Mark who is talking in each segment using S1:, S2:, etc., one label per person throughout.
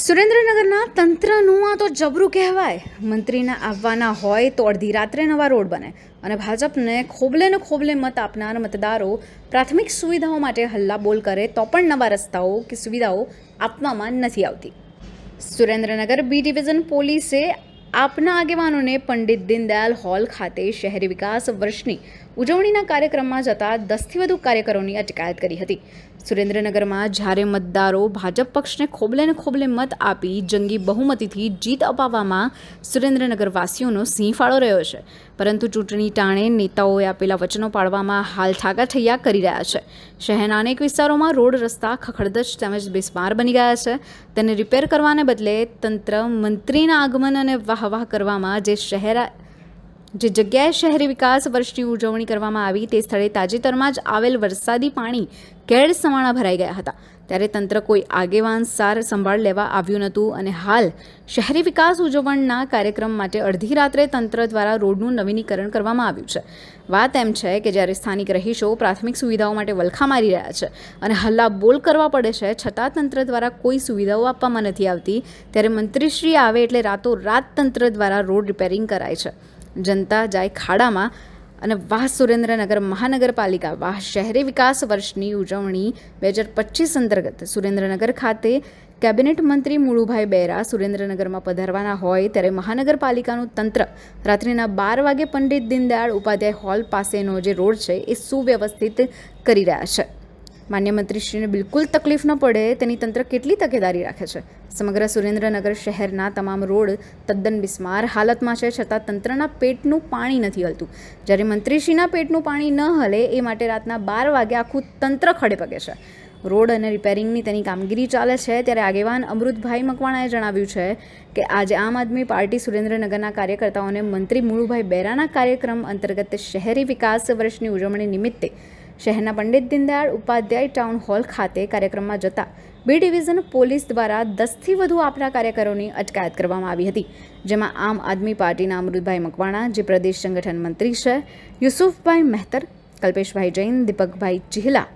S1: સુરેન્દ્રનગરના તંત્રનું આ તો જબરું કહેવાય. મંત્રીના આવવાના હોય તો અડધી રાત્રે નવા રોડ બને અને ભાજપને ખોબલે ને ખોબલે મત આપનાર મતદારો પ્રાથમિક સુવિધાઓ માટે હલ્લા બોલ કરે તો પણ નવા રસ્તાઓ કે સુવિધાઓ આપવામાં નથી આવતી. સુરેન્દ્રનગર બી ડિવિઝન પોલીસે આપના આગેવાનોને પંડિત દીનદયાલ હોલ ખાતે શહેરી વિકાસ વર્ષની ઉજવણીના કાર્યક્રમમાં જતા દસથી વધુ કાર્યકરોની અટકાયત કરી હતી. સુરેન્દ્રનગરમાં જ્યારે મતદારો ભાજપ પક્ષને ખોબલે ને ખોબલે મત આપી જંગી બહુમતીથી જીત અપાવવામાં સુરેન્દ્રનગરવાસીઓનો સિંહ ફાળો રહ્યો છે. પરંતુ ચૂંટણી ટાણે નેતાઓએ આપેલા વચનો પાળવામાં હાલ ઠાકા ઠૈયા કરી રહ્યા છે. શહેરના અનેક વિસ્તારોમાં રોડ રસ્તા ખખડદજ તેમજ બેસ્માર બની ગયા છે. તેને રિપેર કરવાને બદલે તંત્ર મંત્રીના આગમન અને વાહ વાહ કરવામાં જે શહેર જે જગ્યાએ શહેરી વિકાસ વર્ષની ઉજવણી કરવામાં આવી તે સ્થળે તાજેતરમાં જ આવેલ વરસાદી પાણી કેળ સમાણા ભરાઈ ગયા હતા. ત્યારે તંત્ર કોઈ આગેવાન સાર સંભાળ લેવા આવ્યું નહોતું અને હાલ શહેરી વિકાસ ઉજવણના કાર્યક્રમ માટે અડધી રાત્રે તંત્ર દ્વારા રોડનું નવીનીકરણ કરવામાં આવ્યું છે. વાત એમ છે કે જ્યારે સ્થાનિક રહીશો પ્રાથમિક સુવિધાઓ માટે વલખા મારી રહ્યા છે અને હલ્લા બોલ કરવા પડે છે, છતાં તંત્ર દ્વારા કોઈ સુવિધાઓ આપવામાં નથી આવતી, ત્યારે મંત્રીશ્રી આવે એટલે રાતોરાત તંત્ર દ્વારા રોડ રિપેરિંગ કરાય છે. જનતા જાય ખાડામાં. અને વાહ સુરેન્દ્રનગર મહાનગરપાલિકા, વાહ શહેરી વિકાસ વર્ષની ઉજવણી બે હજાર પચીસ અંતર્ગત. સુરેન્દ્રનગર ખાતે કેબિનેટ મંત્રી મુળુભાઈ બેરા સુરેન્દ્રનગરમાં પધારવાના હોય ત્યારે મહાનગરપાલિકાનું તંત્ર રાત્રિના બાર વાગે પંડિત દીનદયાળ ઉપાધ્યાય હોલ પાસેનો જે રોડ છે એ સુવ્યવસ્થિત કરી રહ્યા છે. માન્ય મંત્રીશ્રીને બિલકુલ તકલીફ ન પડે, તેની તંત્ર કેટલી તકેદારી રાખે છે? સમગ્ર સુરેન્દ્રનગર શહેરના તમામ રોડ તદ્દન બિસ્માર હાલતમાં છે, છતાં તંત્રના પેટનું પાણી નથી હલતું. જ્યારે મંત્રીશ્રીના પેટનું પાણી ન હલે, એ માટે રાતના બાર વાગે આખું તંત્ર ખડે પગે છે. રોડ અને રિપેરિંગની તેની કામગીરી ચાલે છે, ત્યારે આગેવાન અમૃતભાઈ મકવાણાએ જણાવ્યું છે કે આજે આમ આદમી પાર્ટી સુરેન્દ્રનગરના કાર્યકર્તાઓને મંત્રી મુળુભાઈ બેરાના કાર્યક્રમ અંતર્ગત શહેરી વિકાસ વર્ષની ઉજવણી નિમિત્તે શહેરના પંડિત દીનદયાળ ઉપાધ્યાય ટાઉન હોલ ખાતે કાર્યક્રમમાં જતા બી ડિવિઝન પોલીસ દ્વારા દસથી વધુ આપણા કાર્યકરોની અટકાયત કરવામાં આવી હતી, જેમાં આમ આદમી પાર્ટીના અમૃતભાઈ મકવાણા, જે પ્રદેશ સંગઠન મંત્રી છે, યુસુફભાઈ મહેતર, કલ્પેશભાઈ જૈન, દીપકભાઈ ચિહલા,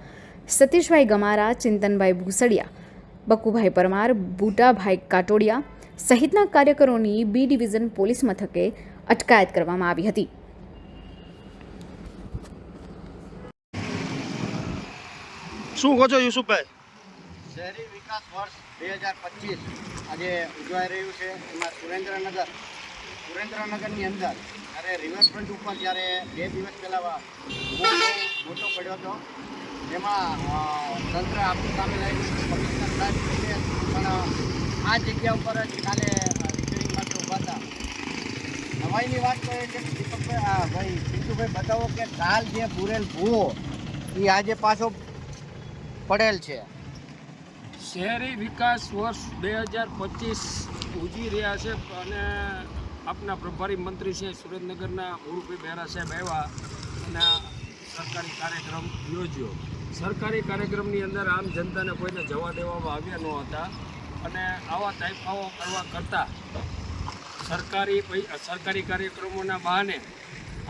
S1: સતીશભાઈ ગમારા, ચિંતનભાઈ ભૂસડિયા, બકુભાઈ પરમાર, બુટાભાઈ કાટોડિયા સહિતના કાર્યકરોની બી ડિવિઝન પોલીસ મથકે અટકાયત કરવામાં આવી હતી.
S2: શું કહો છો યુસુફભાઈ?
S3: શહેરી વિકાસ વર્ષ બે હજાર પચીસ આજે ઉજવાઈ રહ્યું છે. એમાં સુરેન્દ્રનગર, સુરેન્દ્રનગરની અંદર જ્યારે રિવરફ્રન્ટ ઉપર જ્યારે બે દિવસ પહેલાં મોટો પડ્યો હતો, એમાં તંત્ર આપણું સામે લાગ્યું કમિશનર પણ, આ જગ્યા ઉપર જ કાલે રિપેરિંગ માટે ઊભા હતા. નવાઈની વાત કરીએ કે દીપકભાઈ ભાઈ પિન્ટુભાઈ બતાવો કે કાલ જે પૂરેલ ભૂવો એ આજે પાછો પડેલ છે.
S4: શહેરી વિકાસ વર્ષ બે હજાર પચીસ ઉજવી રહ્યા છે અને આપના પ્રભારી મંત્રી છે સુરેન્દ્રનગરના મુરુભાઈ બહેરા સાહેબ આવ્યા અને સરકારી કાર્યક્રમ યોજ્યો. સરકારી કાર્યક્રમની અંદર આમ જનતાને કોઈને જવા દેવામાં આવ્યા ન હતા અને આવા તાઇફાઓ કરવા કરતાં સરકારી સરકારી કાર્યક્રમોના બહાને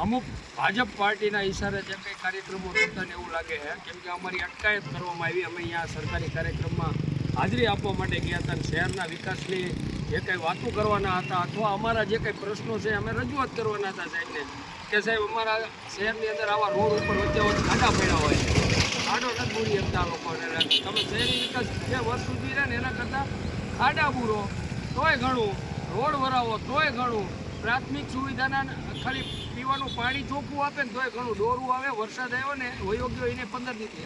S4: અમુક ભાજપ પાર્ટીના ઈશારે જે કંઈ કાર્યક્રમો થતા એવું લાગે છે, કેમ કે અમારી અટકાયત કરવામાં આવી, અમે અહીંયા સરકારી કાર્યક્રમમાં હાજરી આપવા માટે ગયા હતા શહેરના વિકાસની જે કંઈ વાતો કરવાના હતા અથવા અમારા જે કંઈ પ્રશ્નો છે, અમે રજૂઆત કરવાના હતા સાહેબને, કે સાહેબ અમારા શહેરની અંદર આવા રોડ ઉપર વચ્ચે વચ્ચે ખાડા પડ્યા હોય ખાડો નથી પૂરી શકતા લોકોને તમે શહેરી વિકાસ જે વર્ષ સુધી રહે ને એના કરતાં ખાડા પૂરો તોય ઘણું, રોડ વરાવો, તોય ઘણું, પ્રાથમિક સુવિધાના ખાલી પીવાનું પાણી ચોખ્ખું આપે ને તોય ઘણું દોરું આવે વરસાદ આવ્યો ને વયો ગયો એને પંદર મિનિટ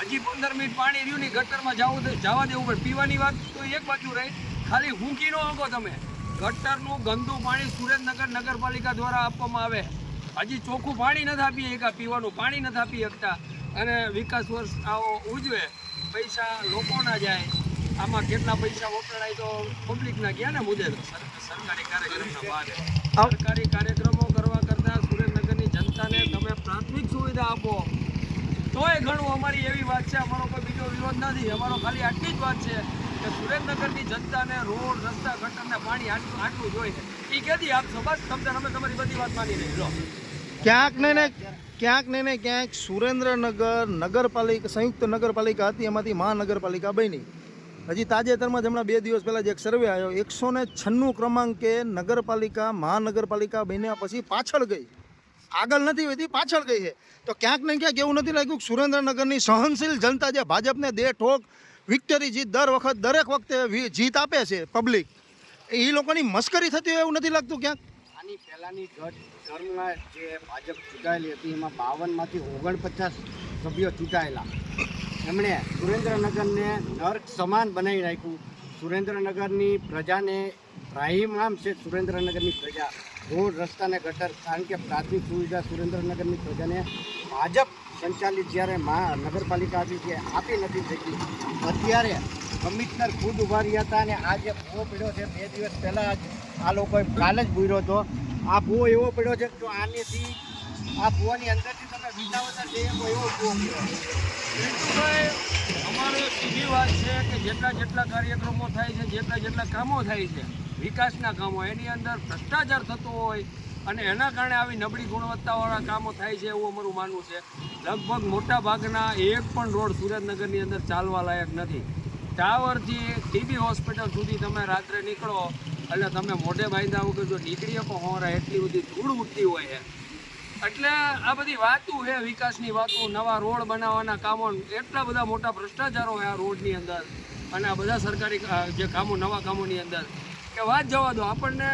S4: હજી પંદર મિનિટ પાણી રહ્યું ને ગટરમાં જવું જવા દેવું પડે. પીવાની વાત તો એક બાજુ રહી. ખાલી હુંકી નો આંકો તમે. ગટરનું ગંદુ પાણી સુરેન્દ્રનગર નગરપાલિકા દ્વારા આપવામાં આવે. હજી ચોખ્ખું પાણી નથી આપી શકતા પીવાનું પાણી નથી આપી શકતા. અને વિકાસ વર્ષ આવો ઉજવે પૈસા લોકોના જાય. આમાં કેટલા પૈસા વપરાય તો પબ્લિકના ગયા ને મુદ્દે તો સરકારી કાર્યક્રમના બહાને સરકારી કાર્યક્રમો કરવા કરતાં સુરેન્દ્રનગરની જનતાને તમે પ્રાથમિક સુવિધા આપો તોય ઘણું અમારી એવી વાત છે, અમારો કોઈ બીજો વિરોધ નથી. અમારો ખાલી આટલી જ વાત છે કે સુરેન્દ્રનગરની જનતાને રોડ, રસ્તા ગટરને પાણી આટલું આટલું જોઈએ. એ કેદી આપ બસ તમને અમે તમારી બધી વાત માની લઈ લો.
S2: ક્યાંક ને ને ક્યાંક ને ને ક્યાંક સુરેન્દ્રનગર નગરપાલિકા, સંયુક્ત નગરપાલિકા હતી, એમાંથી મહાનગરપાલિકા બની. હજી તાજેતરમાં જ હમણાં બે દિવસ પહેલાં જે એક સર્વે આવ્યો. એકસો ને છન્નું ક્રમાંકે નગરપાલિકા, મહાનગરપાલિકા બન્યા પછી પાછળ ગઈ. આગળ નથી વધી, પાછળ ગઈ છે. તો ક્યાંક ને ક્યાંક એવું નથી લાગ્યું કે સુરેન્દ્રનગરની સહનશીલ જનતા જે ભાજપને દે ઠોક, વિક્ટરી જીત દર વખત, દરેક વખતે જીત આપે છે પબ્લિક એ લોકોની મસ્કરી થતી હોય એવું નથી લાગતું ક્યાંક?
S3: આની પહેલાંની ગત જે ભાજપ ચૂંટાયેલી હતી, એમાં બાવનમાંથી ઓગણપચાસ સભ્યો ચૂંટાયેલા. એમણે સુરેન્દ્રનગરને નર્ક સમાન બનાવી રાખ્યું. સુરેન્દ્રનગરની પ્રજાને રાહીમામ છે સુરેન્દ્રનગરની પ્રજા. રોડ, રસ્તાને ગટર, કારણ કે પ્રાથમિક સુવિધા સુરેન્દ્રનગરની પ્રજાને ભાજપ સંચાલિત જ્યારે નગરપાલિકા હતી તે આપી નથી શકી. અત્યારે કમિશનર ખુદ ઊભા રહ્યા હતા અને આ જે ભૂવો પડ્યો છે, બે દિવસ પહેલાં જ આ લોકોએ કાલે જ ભૂર્યો હતો. આ ભૂવો એવો પડ્યો છે જો આનેથી આ ભૂવાની અંદરથી તમે વિસાવતા જઈએ તો એવો ભૂવો પડ્યો
S4: સીધી વાત છે કે જેટલા જેટલા કાર્યક્રમો થાય છે, જેટલા જેટલા કામો થાય છે વિકાસના કામો. એની અંદર ભ્રષ્ટાચાર થતો હોય અને એના કારણે આવી નબળી ગુણવત્તાવાળા કામો થાય છે એવું અમારું માનવું છે. લગભગ મોટા ભાગના એક પણ રોડ સુરેન્દ્રનગરની અંદર ચાલવા લાયક નથી. ટાવરથી ટીબી હોસ્પિટલ સુધી તમે રાત્રે નીકળો એટલે તમે મોઢે બાંધ્યા વગર જો નીકળીએ પણ હોરા એટલી બધી ધૂળ ઉઠતી હોય છે. એટલે આ બધી વાતો છે, વિકાસની વાતો, નવા રોડ બનાવવાના કામો, એટલા બધા મોટા ભ્રષ્ટાચારો છે આ રોડની અંદર. અને આ બધા સરકારી જે કામો, નવા કામોની અંદર. કે વાત જવા દો આપણને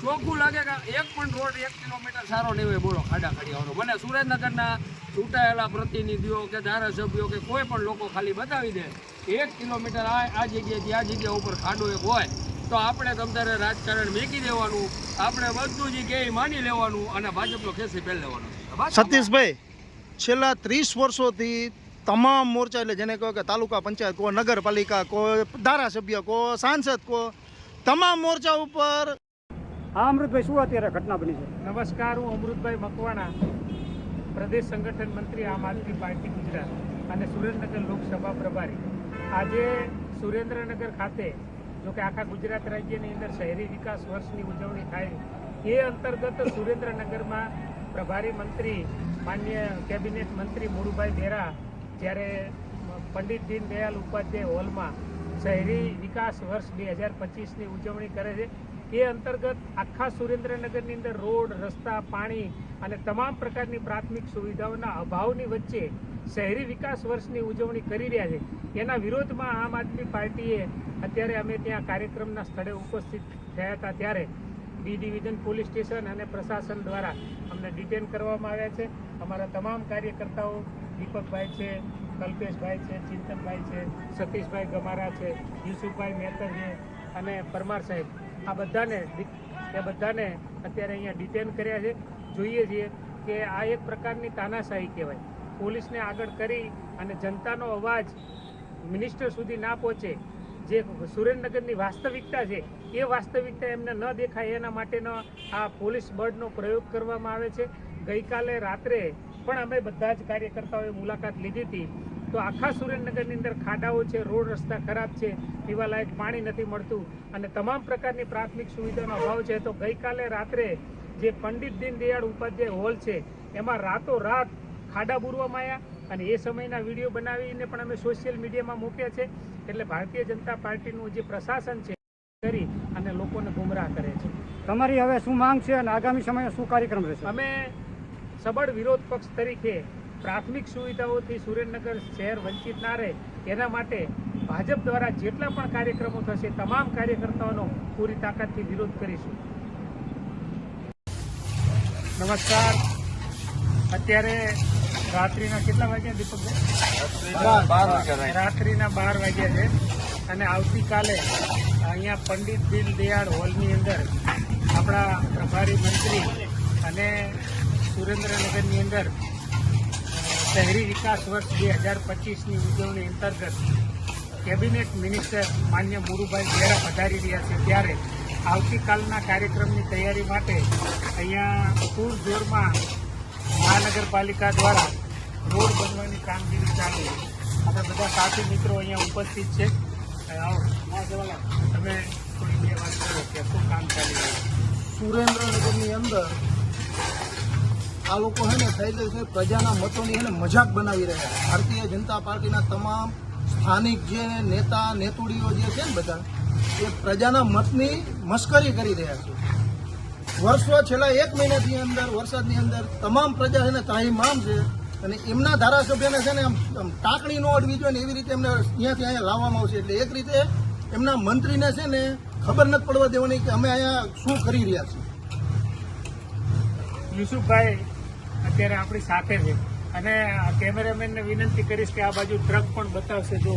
S4: ચોખ્ખું લાગે કે એક પણ રોડ એક કિલોમીટર સારો નહીં હોય બોલો ખાડા ખાડીવાનો મને સુરેન્દ્રનગરના ચૂંટાયેલા પ્રતિનિધિઓ કે ધારાસભ્યો કે કોઈ પણ લોકો ખાલી બતાવી દે એક કિલોમીટર આ આ જગ્યાએથી આ જગ્યા ઉપર ખાડો એક હોય તો આપણે તમારે રાજકારણ મેકી દેવાનું આપણે બધું જ કે માની લેવાનું અને ભાજપનો ખેસી પહેલ લેવાનો.
S2: સતીશભાઈ છેલ્લા ત્રીસ વર્ષોથી તમામ મોરચા એટલે જેને કહો કે તાલુકા પંચાયત કો નગરપાલિકા કો ધારાસભ્ય કો સાંસદ કો તમામ મોરચા ઉપર
S5: હા અમૃતભાઈ શું અત્યારે ઘટના બની છે?
S6: નમસ્કાર હું અમૃતભાઈ મકવાણા પ્રદેશ સંગઠન મંત્રી આમ આદમી પાર્ટી ગુજરાત અને સુરેન્દ્રનગર લોકસભા પ્રભારી. આજે સુરેન્દ્રનગર ખાતે જો કે આખા ગુજરાત રાજ્યની અંદર શહેરી વિકાસ વર્ષની ઉજવણી થાય એ અંતર્ગત સુરેન્દ્રનગરમાં પ્રભારી મંત્રી માન્ય કેબિનેટ મંત્રી મુરુભાઈ બેરા જ્યારે પંડિત દીનદયાલ ઉપાધ્યાય હોલમાં શહેરી વિકાસ વર્ષ બે હજાર પચીસની ઉજવણી કરે છે. એ અંતર્ગત આખા સુરેન્દ્રનગરની અંદર રોડ, રસ્તા, પાણી અને તમામ પ્રકારની પ્રાથમિક સુવિધાઓના અભાવની વચ્ચે શહેરી વિકાસ વર્ષની ઉજવણી કરી રહ્યા છે. એના વિરોધમાં આમ આદમી પાર્ટીએ અત્યારે અમે ત્યાં કાર્યક્રમના સ્થળે ઉપસ્થિત થયા હતા ત્યારે બી ડિવિઝન પોલીસ સ્ટેશન અને પ્રશાસન દ્વારા અમને ડિટેન કરવામાં આવ્યા છે. અમારા તમામ કાર્યકર્તાઓ, દીપકભાઈ છે કલ્પેશભાઈ છે, ચિંતનભાઈ છે, સતીશભાઈ ગમારા છે, યુસુફભાઈ મહેતર છે અને પરમાર સાહેબ. આ બધાને એ બધાને અત્યારે અહીંયા ડિટેન કર્યા છે. જોઈએ છીએ કે આ એક પ્રકારની તાનાશાહી કહેવાય. પોલીસને આગળ કરી અને જનતાનો અવાજ મિનિસ્ટર સુધી ના પહોંચે. જે સુરેન્દ્રનગરની વાસ્તવિકતા છે, એ વાસ્તવિકતા એમને ન દેખાય એના માટેનો આ પોલીસ બળનો પ્રયોગ કરવામાં આવે છે. ગઈકાલે રાત્રે પણ અમે બધા જ કાર્યકર્તાઓએ મુલાકાત લીધી હતી. તો આખા સુરેન્દ્રનગરની અંદર ખાડાઓ છે રોડ રસ્તા ખરાબ છે પીવાલાયક પાણી નથી મળતું. અને તમામ પ્રકારની પ્રાથમિક સુવિધાનો અભાવ છે. તો ગઈકાલે રાત્રે જે પંડિત દીનદયાળ ઉપાધ્યાય હોલ છે એમાં રાતો રાત ખાડા બુરવામાં આવ્યા અને એ સમયના વીડિયો બનાવીને પણ અમે સોશિયલ મીડિયામાં મૂક્યા છે. એટલે ભારતીય જનતા પાર્ટીનું જે પ્રશાસન છે કરી અને લોકોને ગુમરાહ કરે છે.
S5: તમારી હવે શું માંગ છે અને આગામી સમયે શું કાર્યક્રમ રહેશે?
S6: અમે સબળ વિરોધ પક્ષ તરીકે પ્રાથમિક સુવિધાઓથી સુરેન્દ્રનગર શહેર વંચિત ના રહે. એના માટે ભાજપ દ્વારા જેટલા પણ કાર્યક્રમો થશે તમામ કાર્યકર્તાઓનો પૂરી તાકાતથી વિરોધ કરીશું. નમસ્કાર. અત્યારે રાત્રિના કેટલા વાગ્યા દીપકભાઈ રાત્રિના બાર વાગ્યા છે. અને આવતીકાલે અહીંયા પંડિત દીનદયાળ હોલની અંદર આપણા પ્રભારી મંત્રી અને સુરેન્દ્રનગરની અંદર શહેરી વિકાસ વર્ષ બે હજાર પચીસની ઉજવણી અંતર્ગત કેબિનેટ મિનિસ્ટર માન્ય મુરુભાઈ ઘેરા પધારી રહ્યા છે. ત્યારે આવતીકાલના કાર્યક્રમની તૈયારી માટે અહીંયા પૂર જોરમાં મહાનગરપાલિકા દ્વારા રોડ બનવાની કામગીરી ચાલુ. આપણે બધા સાથી મિત્રો અહીંયા ઉપસ્થિત છે. તમે થોડી બે વાત કરો કે શું કામ ચાલી રહ્યું
S2: સુરેન્દ્રનગરની અંદર આ લોકો હે ને કાયદેસર પ્રજાના મતોની હે ને મજાક બનાવી રહ્યા છે. ભારતીય જનતા પાર્ટીના તમામ સ્થાનિક જે નેતા, નેતુડીઓ જે છે ને બધા, એ પ્રજાના મતની મશ્કરી કરી રહ્યા છે. વર્ષો છેલ્લા એક મહિનાથી અંદર, વરસાદની અંદર તમામ પ્રજા છે ને ત્રાહીમામ છે અને એમના ધારાસભ્યને છે ને આમ ટાંકણી ન અડવી જોઈએ ને એવી રીતે એમને અહીંયાથી અહીંયા લાવવામાં આવશે. એટલે એક રીતે એમના મંત્રીને છે ને ખબર નથી પડવા દેવાની કે અમે અહીંયા શું કરી રહ્યા છીએ.
S6: યુસુફભાઈ અત્યારે આપણી સાથે છે. અને કેમેરામેનને વિનંતી કરીશ કે આ બાજુ ટ્રક પણ બતાવશે. જો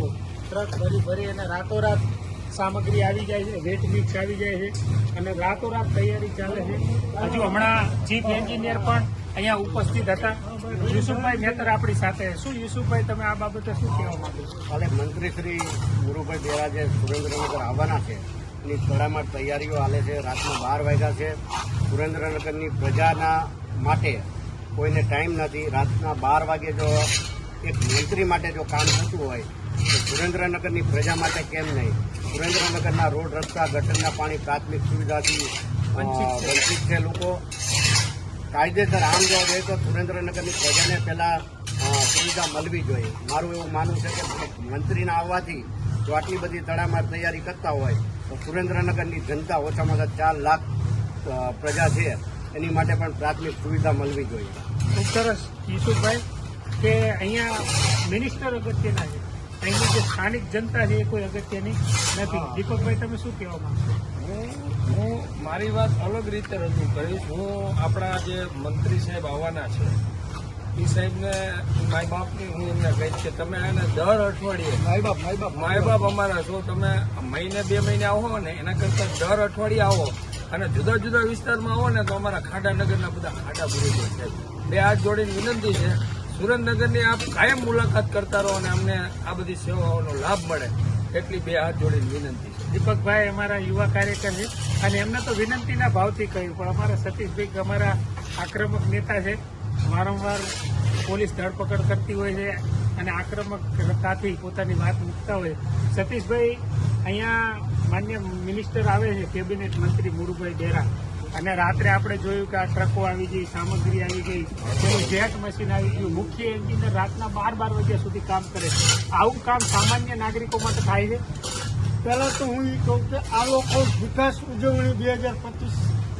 S6: ટ્રક ભરી ભરી અને રાતોરાત સામગ્રી આવી જાય છે વેટ મિક્સ આવી જાય છે અને રાતોરાત તૈયારી ચાલે છે. હજુ હમણાં ચીફ એન્જિનિયર પણ અહીંયા ઉપસ્થિત હતા. યુસુફભાઈ મહેતર આપણી સાથે શું યુસુફભાઈ, તમે આ બાબતે શું કહેવા માંગો
S3: કાલે મંત્રી શ્રી ગુરુભાઈ દેરાજે સુરેન્દ્રનગર આવવાના છે. એની થોડામાં તૈયારીઓ હાલે છે. રાતના બાર વાગ્યા છે. સુરેન્દ્રનગરની પ્રજાના માટે કોઈને ટાઈમ નથી. રાતના બાર વાગે જો એક મંત્રી માટે જો કામ થતું હોય તો સુરેન્દ્રનગરની પ્રજા માટે કેમ નહીં? સુરેન્દ્રનગરના રોડ રસ્તા ગટરના પાણી પ્રાથમિક સુવિધાથી વંચિત છે. લોકો. કાયદેસર આમ જોવા જોઈએ તો સુરેન્દ્રનગરની પ્રજાને પહેલાં સુવિધા મળવી જોઈએ. મારું એવું માનવું છે કે મંત્રીના આવવાથી જો આટલી બધી તડામાર તૈયારી કરતા હોય તો સુરેન્દ્રનગરની જનતા ઓછામાં ઓછા ચાર લાખ પ્રજા છે. એની માટે પણ પ્રાથમિક સુવિધા મળવી જોઈએ.
S6: ખૂબ સરસ યુસુફભાઈ કે અહીંયા મિનિસ્ટર અગત્યના છે. અહીંની જે સ્થાનિક જનતા છે એ કોઈ અગત્યની નથી. દીપકભાઈ તમે શું કહેવા માંગશો?
S4: હું હું મારી વાત અલગ રીતે રજૂ કરીશ. હું આપણા જે મંત્રી સાહેબ આવવાના છે એ સાહેબને માય બાપની હું એમને કહીશ કે તમે એને દર અઠવાડિયે
S2: માય બાપ માય બાપ.
S4: માય બાપ અમારા છો. તમે મહિને બે મહિને આવો ને એના કરતાં દર અઠવાડિયે આવો. અને જુદા જુદા વિસ્તારમાં આવો ને તો અમારા ખાડાનગરના બધા ખાડા જાય સાહેબ બે હાથ જોડીને વિનંતી છે, સુરેન્દ્રનગરની આપ કાયમ મુલાકાત કરતા રહો અને અમને આ બધી સેવાઓનો લાભ મળે એટલી બે હાથ જોડીને વિનંતી છે.
S6: દીપકભાઈ અમારા યુવા કાર્યકર છે અને એમને તો વિનંતીના ભાવથી કહ્યું, પણ અમારા સતીશભાઈ અમારા આક્રમક નેતા છે. વારંવાર પોલીસ ધરપકડ કરતી હોય છે અને આક્રમકતાથી પોતાની વાત મૂકતા હોય. સતીશભાઈ, અહીંયા માન્ય મિનિસ્ટર આવે છે કેબિનેટ મંત્રી મુરુભાઈ ડેરા. અને રાત્રે આપણે જોયું કે આ ટ્રકો આવી ગઈ સામગ્રી આવી ગઈ પેલું જેટ મશીન આવી ગયું. મુખ્ય એન્જિનિયર રાતના બાર બાર વાગ્યા સુધી કામ કરે છે. આવું કામ સામાન્ય નાગરિકો માટે થાય છે.
S5: પહેલાં તો હું એ કહું કે આ લોકો વિકાસ ઉજવણી બે હજાર પચીસ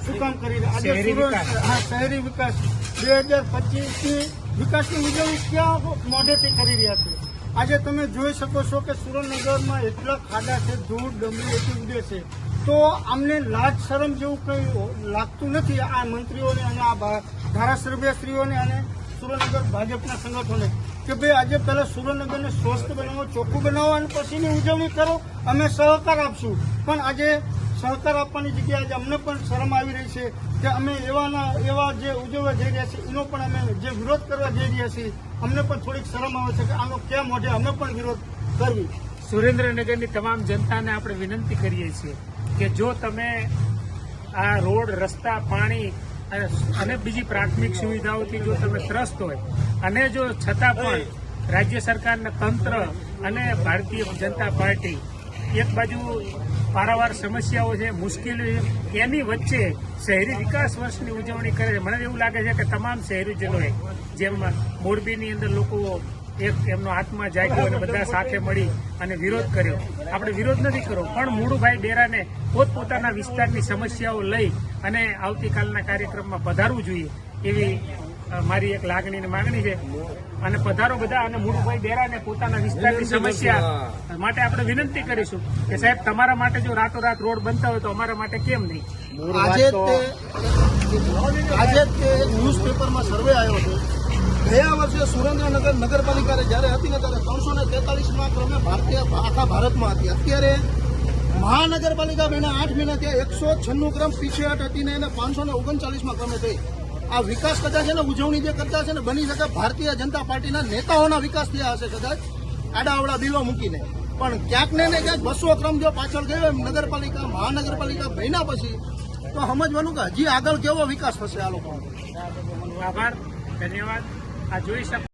S5: શું કામ કરી રહ્યા? આજે
S6: શહેરી વિકાસ.
S5: હા શહેરી વિકાસ. બે હજાર પચીસની વિકાસની ઉજવણી ક્યાં મોઢેથી કરી રહ્યા છે? આજે તમે જોઈ શકો છો કે સુરેન્દ્રનગરમાં એટલા ખાડા છે, ધૂળ, ડમરી એટલી ઉડે છે. તો આમને લાજ શરમ જેવું કંઈ લાગતું નથી આ મંત્રીઓને અને આ ધારાસભ્યશ્રીઓને અને સુરેન્દ્રનગર ભાજપના સંગઠનોને કે ભાઈ આજે પહેલા સુરેન્દ્રનગરને સ્વસ્થ બનાવો, ચોખ્ખું બનાવો અને પછીની ઉજવણી કરો, અમે સહકાર આપશું. પણ આજે સહકાર આપવાની જગ્યાએ આજે અમને પણ શરમ આવી રહી છે કે અમે એવાના, એવા જે ઉજવવા જઈ રહ્યા છીએ, એનો પણ અમે જે વિરોધ કરવા જઈ રહ્યા છીએ અમને પણ થોડીક શરમ આવે છે કે આનો કેમ મોઢે અમે પણ વિરોધ કરવી.
S6: સુરેન્દ્રનગરની તમામ જનતાને આપણે વિનંતી કરીએ છીએ કે જો તમે આ રોડ રસ્તા પાણી અને અને બીજી પ્રાથમિક સુવિધાઓથી જો તમે ત્રસ્ત હોય અને જો છતાં પણ રાજ્ય સરકારના તંત્ર અને ભારતીય જનતા પાર્ટી એક બાજુ પારાવાર સમસ્યાઓ છે, મુશ્કેલીઓ એની વચ્ચે શહેરી વિકાસ વર્ષની ઉજવણી કરે છે. મને એવું લાગે છે કે તમામ શહેરીજનોએ જેમ મોરબીની અંદર લોકો એક એમનો આત્મા જાગ્યો અને બધા સાથે મળી અને વિરોધ કર્યો. આપણે વિરોધ નથી કર્યો, પણ મૂળભાઈ ડેરાને પોતપોતાના વિસ્તારની સમસ્યાઓ લઈ અને આવતીકાલના કાર્યક્રમમાં પધારવું જોઈએ એવી મારી એક લાગણી ને માંગણી છે. અને પધારો બધા અને મૂળભાઈ ડેરાને પોતાના વિસ્તારની સમસ્યા માટે આપણે વિનંતી કરીશું કે સાહેબ તમારા માટે જો રાતોરાત રોડ બનતા હોય તો અમારા માટે કેમ નહીં?
S2: આજે આજે તે ન્યૂઝપેપરમાં સર્વે આવ્યો છે. ગયા વર્ષે સુરેન્દ્રનગર નગરપાલિકા જ્યારે હતી ને ત્યારે ત્રણસો ને તેતાલીસમાં ક્રમે ભારતીય આખા ભારતમાં હતી. અત્યારે મહાનગરપાલિકા મહિના આઠ મહિના ત્યાં એકસો છન્નું ક્રમ પીછેહટ હતી ને એને પાંચસો ને ઓગણચાલીસમાં ક્રમે થઈ. આ વિકાસ કદાચ છે ને, ઉજવણી જે કરતા છે ને, બની શકે ભારતીય જનતા પાર્ટીના નેતાઓના વિકાસ થયા હશે કદાચ આડાવડા બિલો મૂકીને. પણ ક્યાંક ને ક્યાંક બસો ક્રમ જો પાછળ ગયો એમ નગરપાલિકા, મહાનગરપાલિકા ભયના પછી, તો સમજવાનું કે હજી આગળ કેવો વિકાસ થશે આ લોકોનો
S6: આભાર, ધન્યવાદ. આ જોઈ શકો